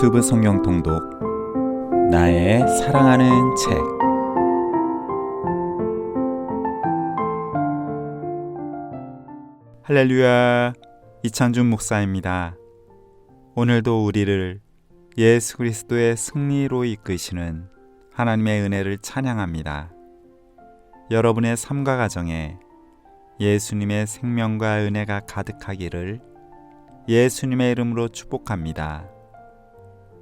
유튜브 성경 통독 나의 사랑하는 책 할렐루야 이창준 목사입니다. 오늘도 우리를 예수 그리스도의 승리로 이끄시는 하나님의 은혜를 찬양합니다. 여러분의 삶과 가정에 예수님의 생명과 은혜가 가득하기를 예수님의 이름으로 축복합니다.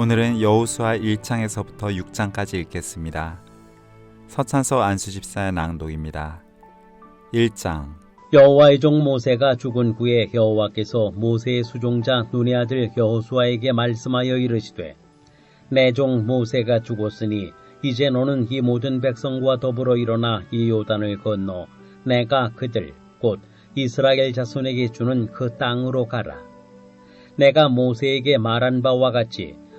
오늘은 여호수아 1장에서부터 6장까지 읽겠습니다. 서찬서 안수집사의 낭독입니다. 1장 여호와의 종 모세가 죽은 후에 여호와께서 모세의 수종자 눈의 아들 여호수아에게 말씀하여 이르시되 내 종 모세가 죽었으니 이제 너는 이 모든 백성과 더불어 일어나 이 요단을 건너 내가 그들 곧 이스라엘 자손에게 주는 그 땅으로 가라. 내가 모세에게 말한 바와 같이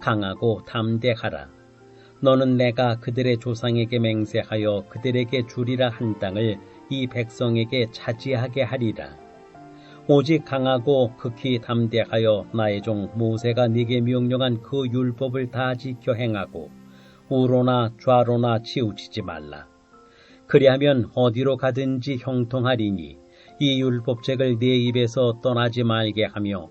강하고 담대하라. 너는 내가 그들의 조상에게 맹세하여 그들에게 주리라 한 땅을 이 백성에게 차지하게 하리라. 오직 강하고 극히 담대하여 나의 종 모세가 네게 명령한 그 율법을 다 지켜 행하고 우로나 좌로나 치우치지 말라. 그리하면 어디로 가든지 형통하리니 이 율법책을 네 입에서 떠나지 말게 하며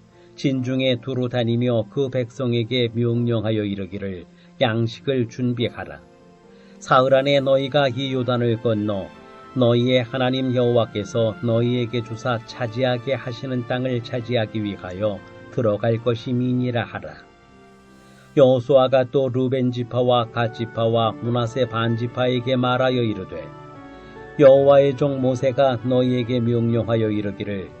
진중에 두루 다니며 그 백성에게 명령하여 이르기를 양식을 준비하라. 사흘 안에 너희가 이 요단을 건너 너희의 하나님 여호와께서 너희에게 주사 차지하게 하시는 땅을 차지하기 위하여 들어갈 것임이니라 하라. 여호수아가 또 루벤 지파와 갓 지파와 문하세 반 지파에게 말하여 이르되 여호와의 종 모세가 너희에게 명령하여 이르기를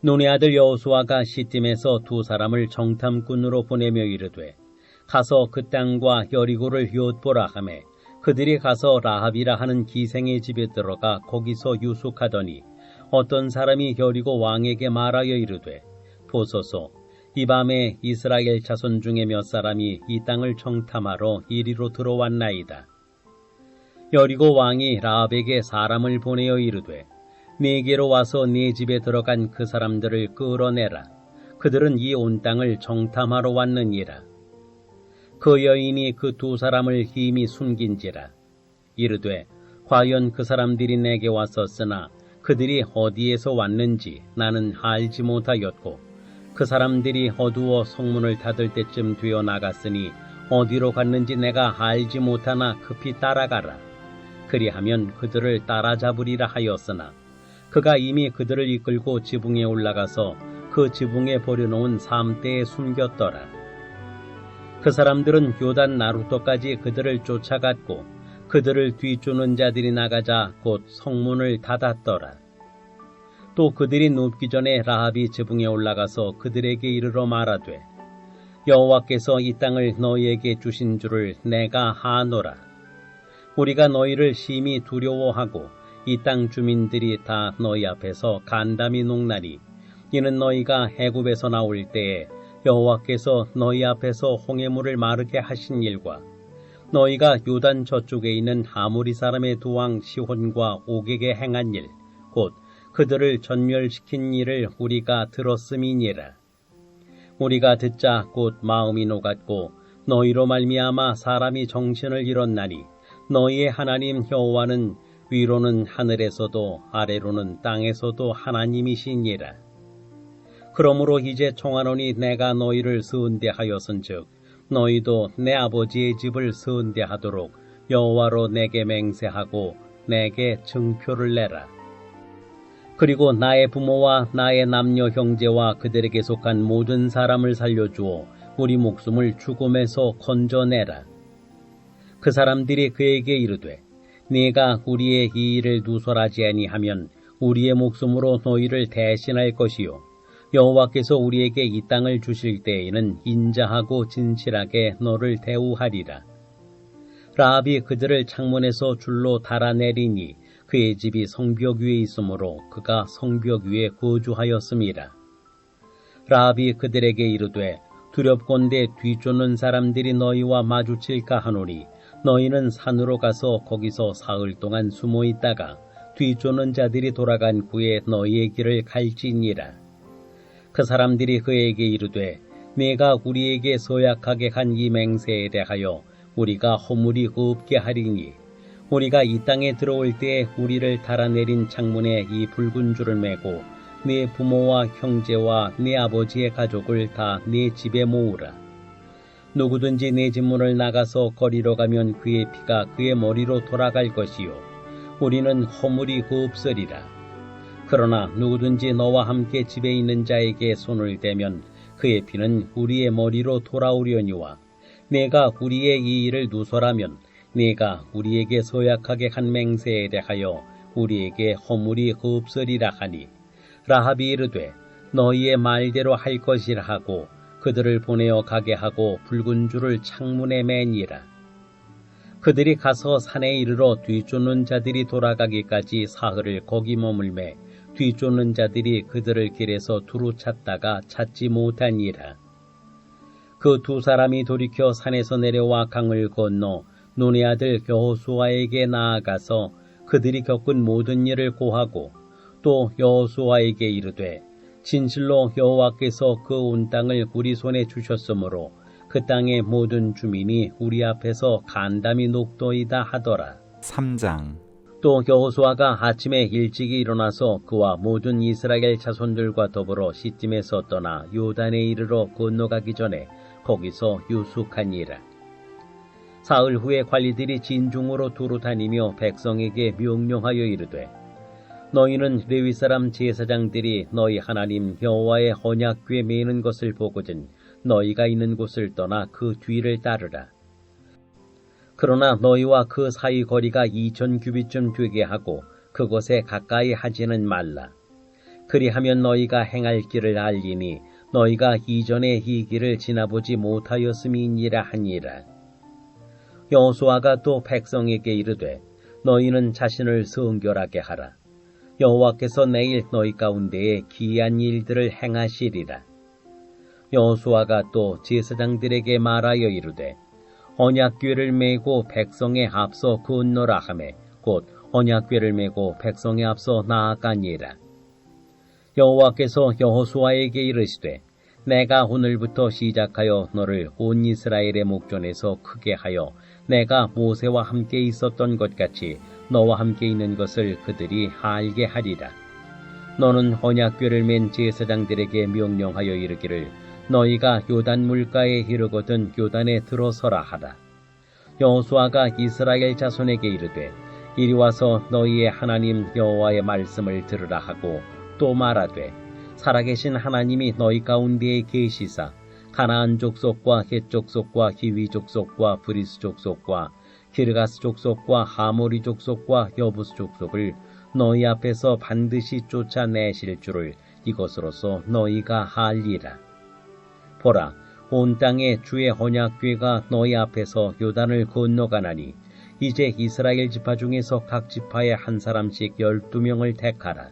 눈의 아들 여호수아가 시팀에서 두 사람을 정탐꾼으로 보내며 이르되 가서 그 땅과 여리고를 엿보라 하매 그 그들이 가서 라합이라 하는 기생의 집에 들어가 거기서 유숙하더니 어떤 사람이 여리고 왕에게 말하여 이르되 보소서 이 밤에 이스라엘 자손 중에 몇 사람이 이 땅을 정탐하러 이리로 들어왔나이다. 여리고 왕이 라합에게 사람을 보내어 이르되 네게로 와서 네 집에 들어간 그 사람들을 끌어내라. 그들은 이 온 땅을 정탐하러 왔느니라. 그 여인이 그 두 사람을 힘이 숨긴지라. 이르되 과연 그 사람들이 내게 왔었으나 그들이 어디에서 왔는지 나는 알지 못하였고 그 사람들이 어두워 성문을 닫을 때쯤 되어 나갔으니 어디로 갔는지 내가 알지 못하나 급히 따라가라. 그리하면 그들을 따라잡으리라 하였으나 그가 이미 그들을 이끌고 지붕에 올라가서 그 지붕에 버려놓은 삼대에 숨겼더라. 그 사람들은 요단 나루토까지 그들을 쫓아갔고 그들을 뒤쫓는 자들이 나가자 곧 성문을 닫았더라. 또 그들이 눕기 전에 라합이 지붕에 올라가서 그들에게 이르러 말하되 여호와께서 이 땅을 너희에게 주신 줄을 내가 아노라. 우리가 너희를 심히 두려워하고 이 땅 주민들이 다 너희 앞에서 간담이 녹나니 이는 너희가 애굽에서 나올 때에 여호와께서 너희 앞에서 홍해물을 마르게 하신 일과 너희가 요단 저쪽에 있는 아모리 사람의 두 왕 시혼과 옥에게 행한 일, 곧 그들을 전멸시킨 일을 우리가 들었음이니라. 우리가 듣자 곧 마음이 녹았고 너희로 말미암아 사람이 정신을 잃었나니 너희의 하나님 여호와는 위로는 하늘에서도 아래로는 땅에서도 하나님이시니라. 그러므로 이제 청하노니 내가 너희를 서은대하였은즉 너희도 내 아버지의 집을 서은대하도록 여호와로 내게 맹세하고 내게 증표를 내라. 그리고 나의 부모와 나의 남녀 형제와 그들에게 속한 모든 사람을 살려주어 우리 목숨을 죽음에서 건져내라. 그 사람들이 그에게 이르되 네가 우리의 이 일을 누설하지 아니하면 우리의 목숨으로 너희를 대신할 것이요 여호와께서 우리에게 이 땅을 주실 때에는 인자하고 진실하게 너를 대우하리라. 라합이 그들을 창문에서 줄로 달아내리니 그의 집이 성벽 위에 있으므로 그가 성벽 위에 거주하였음이라. 라합이 그들에게 이르되 두렵건대 뒤쫓는 사람들이 너희와 마주칠까 하노니 너희는 산으로 가서 거기서 사흘 동안 숨어 있다가 뒤쫓는 자들이 돌아간 후에 너희의 길을 갈지니라. 그 사람들이 그에게 이르되 내가 우리에게 서약하게 한 이 맹세에 대하여 우리가 허물이 없게 하리니 우리가 이 땅에 들어올 때에 우리를 달아내린 창문에 이 붉은 줄을 메고 네 부모와 형제와 네 아버지의 가족을 다 네 집에 모으라. 누구든지 내 집문을 나가서 거리로 가면 그의 피가 그의 머리로 돌아갈 것이요. 우리는 허물이 없으리라. 그러나 누구든지 너와 함께 집에 있는 자에게 손을 대면 그의 피는 우리의 머리로 돌아오려니와 내가 우리의 이 일을 누설하면 네가 우리에게 서약하게 한 맹세에 대하여 우리에게 허물이 없으리라 하니 라합이 이르되 너희의 말대로 할 것이라 하고 그들을 보내어 가게 하고 붉은 줄을 창문에 매니라. 그들이 가서 산에 이르러 뒤쫓는 자들이 돌아가기까지 사흘을 거기 머물매 뒤쫓는 자들이 그들을 길에서 두루 찾다가 찾지 못하니라. 그 두 사람이 돌이켜 산에서 내려와 강을 건너 눈의 아들 여호수아에게 나아가서 그들이 겪은 모든 일을 고하고 또 여호수아에게 이르되 진실로 여호와께서 그 온 땅을 우리 손에 주셨으므로 그 땅의 모든 주민이 우리 앞에서 간담이 녹도이다 하더라. 3장 또 여호수아가 아침에 일찍이 일어나서 그와 모든 이스라엘 자손들과 더불어 시tim에서 떠나 요단에 이르러 건너가기 전에 거기서 유숙하니라. 사흘 후에 관리들이 진중으로 두루 다니며 백성에게 명령하여 이르되 너희는 레위 사람 제사장들이 너희 하나님 여호와의 언약궤 매는 것을 보거든 너희가 있는 곳을 떠나 그 뒤를 따르라. 그러나 너희와 그 사이 거리가 이천 규빗쯤 되게 하고 그곳에 가까이 하지는 말라. 그리하면 너희가 행할 길을 알리니 너희가 이전에 이 길을 지나보지 못하였음이니라 하니라. 여호수아가 또 백성에게 이르되 너희는 자신을 성결하게 하라. 여호와께서 내일 너희 가운데에 기이한 일들을 행하시리라. 여호수아가 또 제사장들에게 말하여 이르되 언약궤를 메고 백성의 앞서 건너라 하매 곧 언약궤를 메고 백성의 앞서 나아가니라. 여호와께서 여호수아에게 이르시되 내가 오늘부터 시작하여 너를 온 이스라엘의 목전에서 크게 하여 내가 모세와 함께 있었던 것 같이 너와 함께 있는 것을 그들이 알게 하리라. 너는 언약궤를 맨 제사장들에게 명령하여 이르기를 너희가 요단 물가에 이르거든 요단에 들어서라 하라. 여호수아가 이스라엘 자손에게 이르되 이리 와서 너희의 하나님 여호와의 말씀을 들으라 하고 또 말하되 살아계신 하나님이 너희 가운데에 계시사 가나안 족속과 헷 족속과 히위 족속과 브리스 족속과 기르가스 족속과 하모리 족속과 여부스 족속을 너희 앞에서 반드시 쫓아내실 줄을 이것으로서 너희가 알리라. 보라, 온 땅에 주의 언약궤가 너희 앞에서 요단을 건너가나니 이제 이스라엘 지파 중에서 각 지파에 한 사람씩 열두 명을 택하라.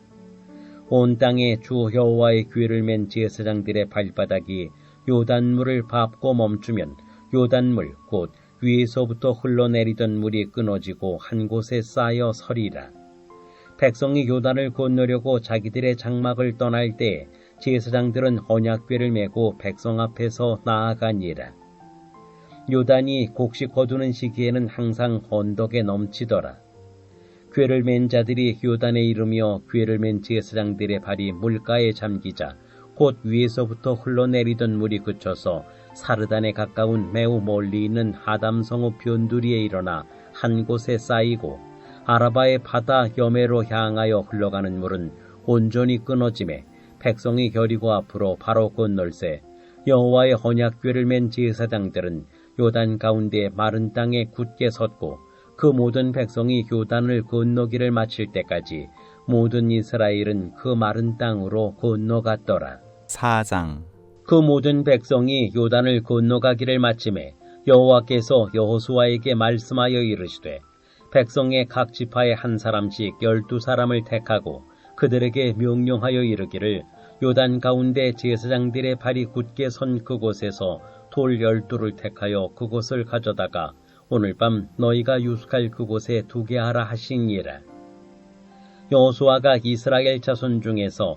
온 땅에 주 여호와의 궤를 맨 제사장들의 발바닥이 요단물을 밟고 멈추면 요단물 곧 위에서부터 흘러내리던 물이 끊어지고 한 곳에 쌓여 서리라. 백성이 요단을 건너려고 자기들의 장막을 떠날 때 제사장들은 언약궤를 메고 백성 앞에서 나아가니라. 요단이 곡식 거두는 시기에는 항상 언덕에 넘치더라. 궤를 맨 자들이 요단에 이르며 궤를 맨 제사장들의 발이 물가에 잠기자 곧 위에서부터 흘러내리던 물이 그쳐서 사르단에 가까운 매우 멀리 있는 하담성읍 변두리에 일어나 한 곳에 쌓이고 아라바의 바다 여매로 향하여 흘러가는 물은 온전히 끊어짐에 백성이 겨리고 앞으로 바로 건널세 여호와의 언약궤를 맨 제사장들은 요단 가운데 마른 땅에 굳게 섰고 그 모든 백성이 요단을 건너기를 마칠 때까지 모든 이스라엘은 그 마른 땅으로 건너갔더라. 4장 그 모든 백성이 요단을 건너가기를 마침에 여호와께서 여호수아에게 말씀하여 이르시되 백성의 각 지파에 한 사람씩 열두 사람을 택하고 그들에게 명령하여 이르기를 요단 가운데 제사장들의 발이 굳게 선 그곳에서 돌 열두를 택하여 그곳을 가져다가 오늘 밤 너희가 유숙할 그곳에 두게 하라 하시니라. 여호수아가 이스라엘 자손 중에서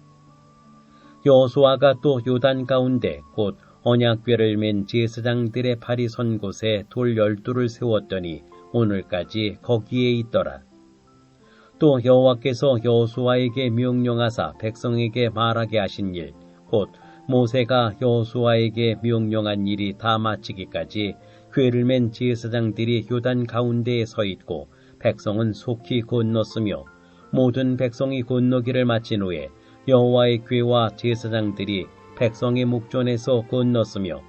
여호수아가 또 요단 가운데 곧 언약궤를 맨 제사장들의 발이 선 곳에 돌 열두를 세웠더니 오늘까지 거기에 있더라. 또 여호와께서 여호수아에게 명령하사 백성에게 말하게 하신 일, 곧 모세가 여호수아에게 명령한 일이 다 마치기까지 궤를 맨 제사장들이 요단 가운데에 서 있고 백성은 속히 건넜으며 모든 백성이 건너기를 마친 후에 여호와의 궤와 제사장들이 백성의 목전에서 건넜으며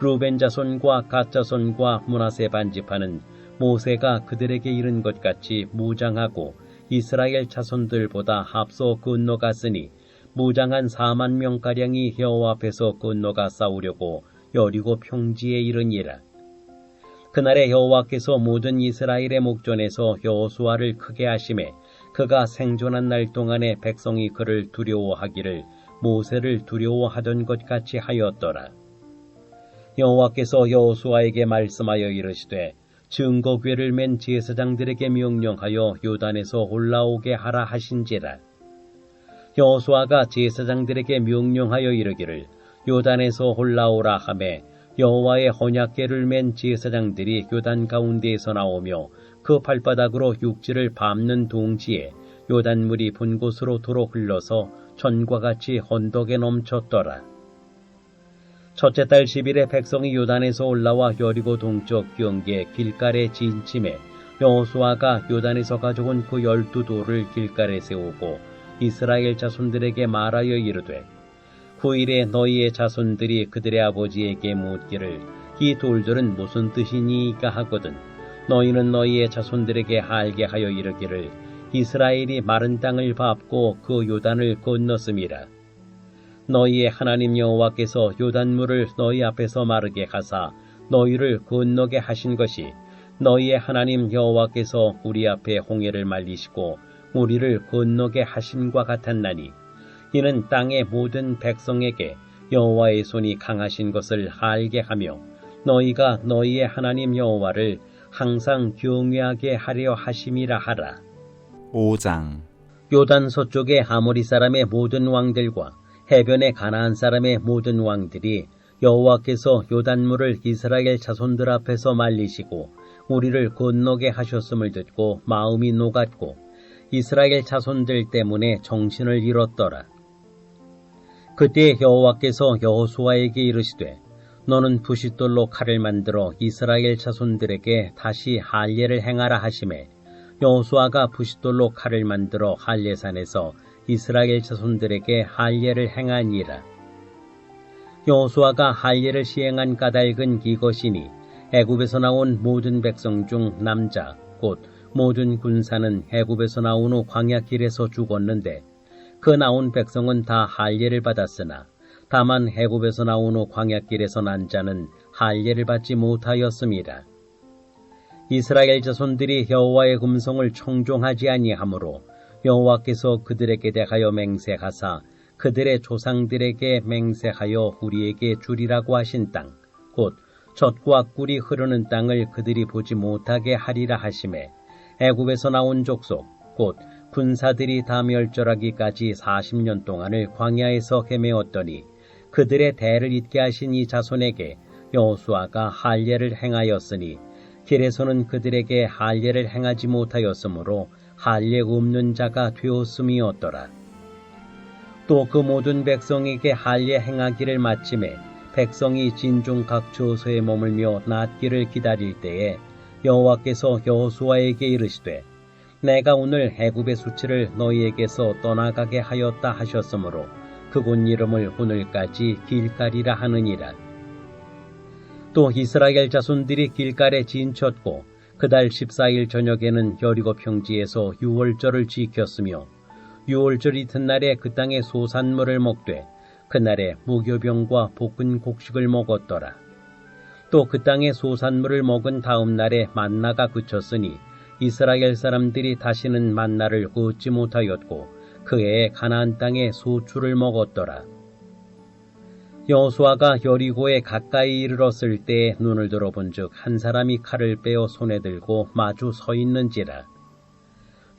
루벤 자손과 갓 자손과 문하세 반지파는 모세가 그들에게 이른 것 같이 무장하고 이스라엘 자손들보다 앞서 건너갔으니 무장한 4만 명가량이 여호와 앞에서 건너가 싸우려고 여리고 평지에 이르니라. 그날에 여호와께서 모든 이스라엘의 목전에서 여호수아를 크게 하심에 그가 생존한 날 동안에 백성이 그를 두려워하기를 모세를 두려워하던 것 같이 하였더라. 여호와께서 여호수아에게 말씀하여 이르시되 증거궤를 맨 제사장들에게 명령하여 요단에서 올라오게 하라 하신지라. 여호수아가 제사장들에게 명령하여 이르기를 요단에서 올라오라 하매 여호와의 언약궤를 맨 제사장들이 요단 가운데에서 나오며 그 발바닥으로 육지를 밟는 동지에 요단물이 분 곳으로 도로 흘러서 전과 같이 언덕에 넘쳤더라. 첫째 달 10일에 백성이 요단에서 올라와 여리고 동쪽 경계 길갈에 진침해 여호수아가 요단에서 가져온 그 열두 돌을 길갈에 세우고 이스라엘 자손들에게 말하여 이르되 후일에 너희의 자손들이 그들의 아버지에게 묻기를 이 돌들은 무슨 뜻이니까 하거든. 너희는 너희의 자손들에게 알게 하여 이르기를 이스라엘이 마른 땅을 밟고 그 요단을 건넜음이라. 너희의 하나님 여호와께서 요단물을 너희 앞에서 마르게 하사 너희를 건너게 하신 것이 너희의 하나님 여호와께서 우리 앞에 홍해를 말리시고 우리를 건너게 하신과 같았나니 이는 땅의 모든 백성에게 여호와의 손이 강하신 것을 알게 하며 너희가 너희의 하나님 여호와를 항상 경외하게 하려 하심이라 하라. 5장 요단 서쪽의 아모리 사람의 모든 왕들과 해변의 가나안 사람의 모든 왕들이 여호와께서 요단물을 이스라엘 자손들 앞에서 말리시고 우리를 건너게 하셨음을 듣고 마음이 녹았고 이스라엘 자손들 때문에 정신을 잃었더라. 그때 여호와께서 여호수아에게 이르시되 너는 부싯돌로 칼을 만들어 이스라엘 자손들에게 다시 할례를 행하라 하심에 여호수아가 부싯돌로 칼을 만들어 할례산에서 이스라엘 자손들에게 할례를 행하니라. 여호수아가 할례를 시행한 까닭은 이것이니 애굽에서 나온 모든 백성 중 남자 곧 모든 군사는 애굽에서 나온 후 광야 길에서 죽었는데 그 나온 백성은 다 할례를 받았으나 다만 애굽에서 나온 후 광야 길에서 난 자는 할례를 받지 못하였습니다. 이스라엘 자손들이 여호와의 금성을 청종하지 아니하므로 여호와께서 그들에게 대하여 맹세하사 그들의 조상들에게 맹세하여 우리에게 주리라고 하신 땅, 곧 젖과 꿀이 흐르는 땅을 그들이 보지 못하게 하리라 하심에 애굽에서 나온 족속, 곧 군사들이 다 멸절하기까지 40년 동안을 광야에서 헤매었더니 그들의 대를 잇게 하신 이 자손에게 여호수아가 할례를 행하였으니 길에서는 그들에게 할례를 행하지 못하였으므로 할례 없는 자가 되었음이었더라. 또 그 모든 백성에게 할례 행하기를 마침에 백성이 진중 각 처소에 머물며 낫기를 기다릴 때에 여호와께서 여호수아에게 이르시되 내가 오늘 애굽의 수치를 너희에게서 떠나가게 하였다 하셨으므로 그곳 이름을 오늘까지 길갈이라 하느니라. 또 이스라엘 자손들이 길갈에 진쳤고 그달 14일 저녁에는 여리고 평지에서 유월절을 지켰으며 유월절 이튿날에 그 땅의 소산물을 먹되 그날에 무교병과 볶은 곡식을 먹었더라. 또 그 땅의 소산물을 먹은 다음 날에 만나가 그쳤으니 이스라엘 사람들이 다시는 만나를 얻지 못하였고 그 해에 가나안 땅에 소출을 먹었더라. 여호수아가 여리고에 가까이 이르렀을 때 눈을 들어본즉 한 사람이 칼을 빼어 손에 들고 마주 서 있는지라.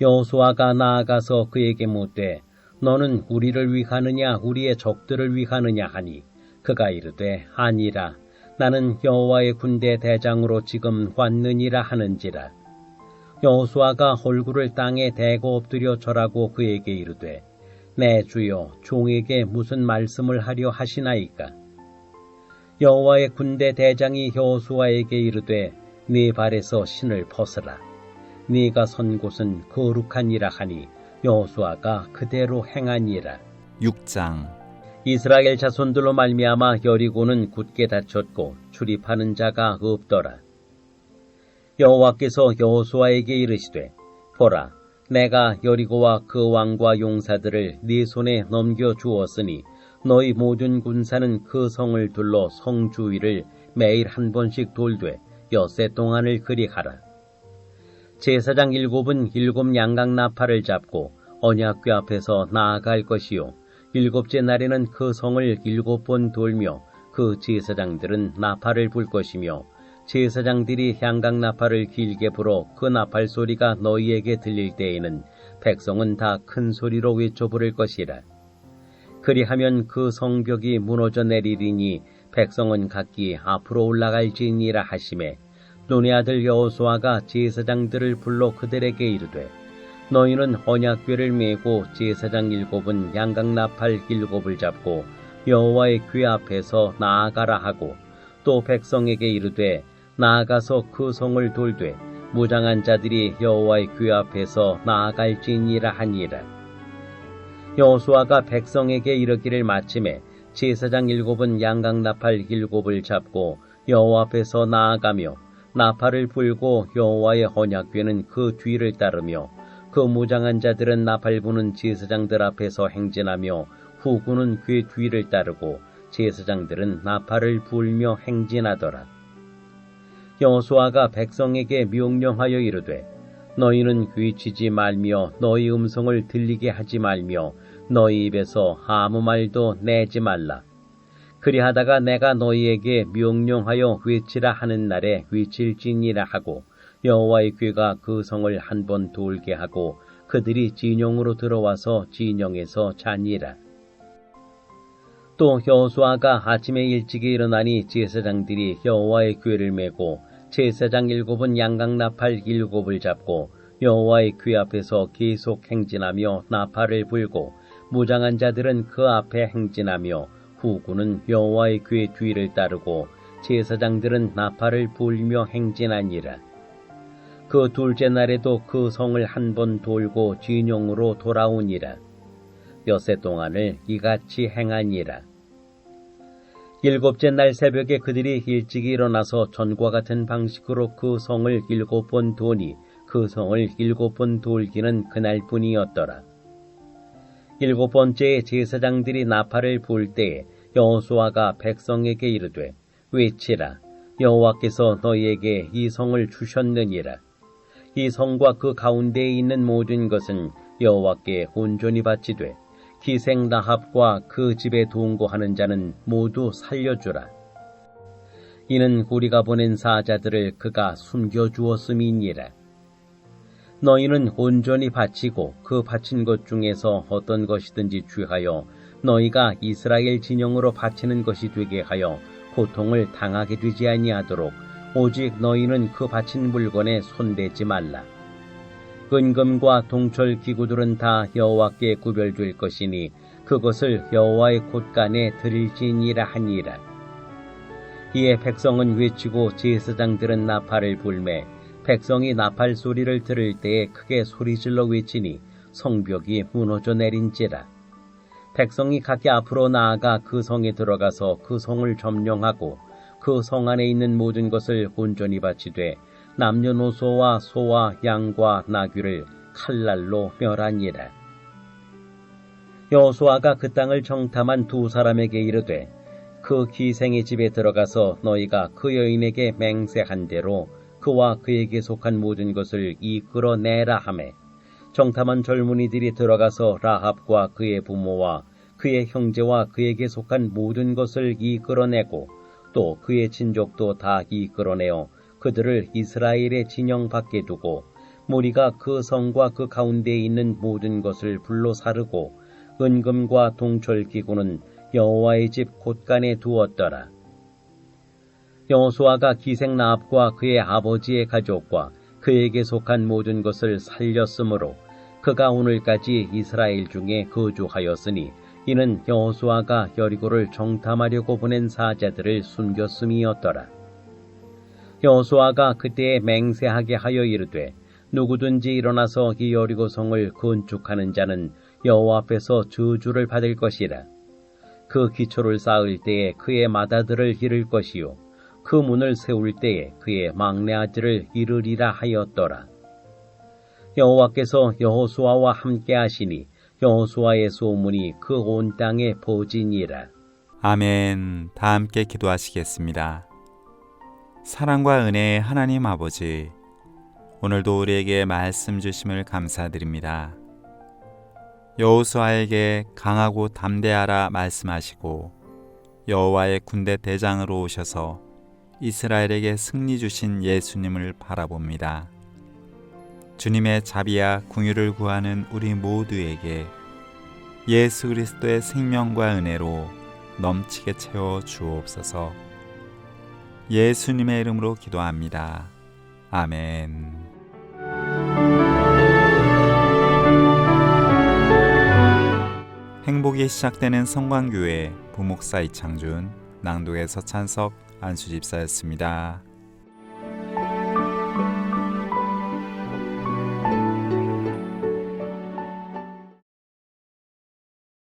여호수아가 나아가서 그에게 묻되 너는 우리를 위하느냐 우리의 적들을 위하느냐 하니 그가 이르되 아니라 나는 여호와의 군대 대장으로 지금 왔느니라 하는지라. 여호수아가 얼굴을 땅에 대고 엎드려 절하고 그에게 이르되 내 주여 종에게 무슨 말씀을 하려 하시나이까? 여호와의 군대 대장이 여호수아에게 이르되 네 발에서 신을 벗으라. 네가 선 곳은 거룩하니라 하니 여호수아가 그대로 행하니라. 6장. 이스라엘 자손들로 말미암아 여리고는 굳게 닫혔고 출입하는 자가 없더라 여호와께서 여호수아에게 이르시되 보라 내가 여리고와 그 왕과 용사들을 네 손에 넘겨 주었으니 너희 모든 군사는 그 성을 둘러 성 주위를 매일 한 번씩 돌되 엿새 동안을 그리하라. 제사장 일곱은 일곱 양각 나팔을 잡고 언약궤 앞에서 나아갈 것이요 일곱째 날에는 그 성을 일곱 번 돌며 그 제사장들은 나팔을 불 것이며 제사장들이 향강 나팔을 길게 불어 그 나팔 소리가 너희에게 들릴 때에는 백성은 다 큰 소리로 외쳐 부를 것이라. 그리하면 그 성벽이 무너져 내리리니 백성은 각기 앞으로 올라갈지니라 하심에 눈의 아들 여호수아가 제사장들을 불러 그들에게 이르되 너희는 언약궤를 메고 제사장 일곱은 양각 나팔 일곱을 잡고 여호와의 궤 앞에서 나아가라 하고 또 백성에게 이르되 나아가서 그 성을 돌되 무장한 자들이 여호와의 궤 앞에서 나아갈지니라 하니라 여호수아가 백성에게 이르기를 마침에 제사장 일곱은 양각 나팔 일곱을 잡고 여호와 앞에서 나아가며 나팔을 불고 여호와의 언약궤는 그 뒤를 따르며 그 무장한 자들은 나팔 부는 제사장들 앞에서 행진하며 후군은 궤 뒤를 따르고 제사장들은 나팔을 불며 행진하더라. 여호수아가 백성에게 명령하여 이르되 너희는 귀치지 말며 너희 음성을 들리게 하지 말며 너희 입에서 아무 말도 내지 말라. 그리하다가 내가 너희에게 명령하여 외치라 하는 날에 외칠지니라 하고 여호와의 귀가 그 성을 한 번 돌게 하고 그들이 진영으로 들어와서 진영에서 자니라. 또 여호수아가 아침에 일찍이 일어나니 제사장들이 여호와의 궤를 메고 제사장 일곱은 양각 나팔 일곱을 잡고 여호와의 궤 앞에서 계속 행진하며 나팔을 불고 무장한 자들은 그 앞에 행진하며 후군은 여호와의 궤 뒤를 따르고 제사장들은 나팔을 불며 행진하니라. 그 둘째 날에도 그 성을 한 번 돌고 진영으로 돌아오니라. 엿새 동안을 이같이 행하니라. 일곱째 날 새벽에 그들이 일찍이 일어나서 전과 같은 방식으로 그 성을 일곱 번 도니 그 성을 일곱 번 돌기는 그날뿐이었더라. 일곱 번째에 제사장들이 나팔을 불 때에 여호수아가 백성에게 이르되 외치라 여호와께서 너희에게 이 성을 주셨느니라 이 성과 그 가운데에 있는 모든 것은 여호와께 온전히 바치되 기생 나합과 그 집에 동거하는 자는 모두 살려주라. 이는 우리가 보낸 사자들을 그가 숨겨주었음이니라. 너희는 온전히 바치고 그 바친 것 중에서 어떤 것이든지 취하여 너희가 이스라엘 진영으로 바치는 것이 되게 하여 고통을 당하게 되지 아니하도록 오직 너희는 그 바친 물건에 손대지 말라. 은금과 동철 기구들은 다 여호와께 구별될 것이니 그것을 여호와의 곳간에 드릴지니라 하니라. 이에 백성은 외치고 제사장들은 나팔을 불매 백성이 나팔 소리를 들을 때에 크게 소리질러 외치니 성벽이 무너져 내린지라. 백성이 각기 앞으로 나아가 그 성에 들어가서 그 성을 점령하고 그 성 안에 있는 모든 것을 온전히 바치되 남녀노소와 소와 양과 나귀를 칼날로 멸하니라. 여호수아가 그 땅을 정탐한 두 사람에게 이르되 그 기생의 집에 들어가서 너희가 그 여인에게 맹세한 대로 그와 그에게 속한 모든 것을 이끌어내라 하매 정탐한 젊은이들이 들어가서 라합과 그의 부모와 그의 형제와 그에게 속한 모든 것을 이끌어내고 또 그의 친족도 다 이끌어내어 그들을 이스라엘의 진영 밖에 두고 무리가 그 성과 그 가운데에 있는 모든 것을 불로 사르고 은금과 동철 기구는 여호와의 집 곳간에 두었더라. 여호수아가 기생 나합과 그의 아버지의 가족과 그에게 속한 모든 것을 살렸으므로 그가 오늘까지 이스라엘 중에 거주하였으니 이는 여호수아가 여리고를 정탐하려고 보낸 사자들을 숨겼음이었더라. 여호수아가 그때에 맹세하게 하여 이르되 누구든지 일어나서 이 여리고 성을 건축하는 자는 여호와 앞에서 저주를 받을 것이라. 그 기초를 쌓을 때에 그의 마다들을 기를 것이요 그 문을 세울 때에 그의 막내 아들을 이르리라 하였더라. 여호와께서 여호수아와 함께 하시니 여호수아의 소문이 그 온 땅에 퍼지니라. 아멘. 다 함께 기도하시겠습니다. 사랑과 은혜의 하나님 아버지, 오늘도 우리에게 말씀 주심을 감사드립니다. 여호수아에게 강하고 담대하라 말씀하시고 여호와의 군대 대장으로 오셔서 이스라엘에게 승리 주신 예수님을 바라봅니다. 주님의 자비와 궁유를 구하는 우리 모두에게 예수 그리스도의 생명과 은혜로 넘치게 채워 주옵소서. 예수님의 이름으로 기도합니다. 아멘. 행복이 시작되는 성광교회 부목사 이창준 낭독의 서찬석 안수집사였습니다.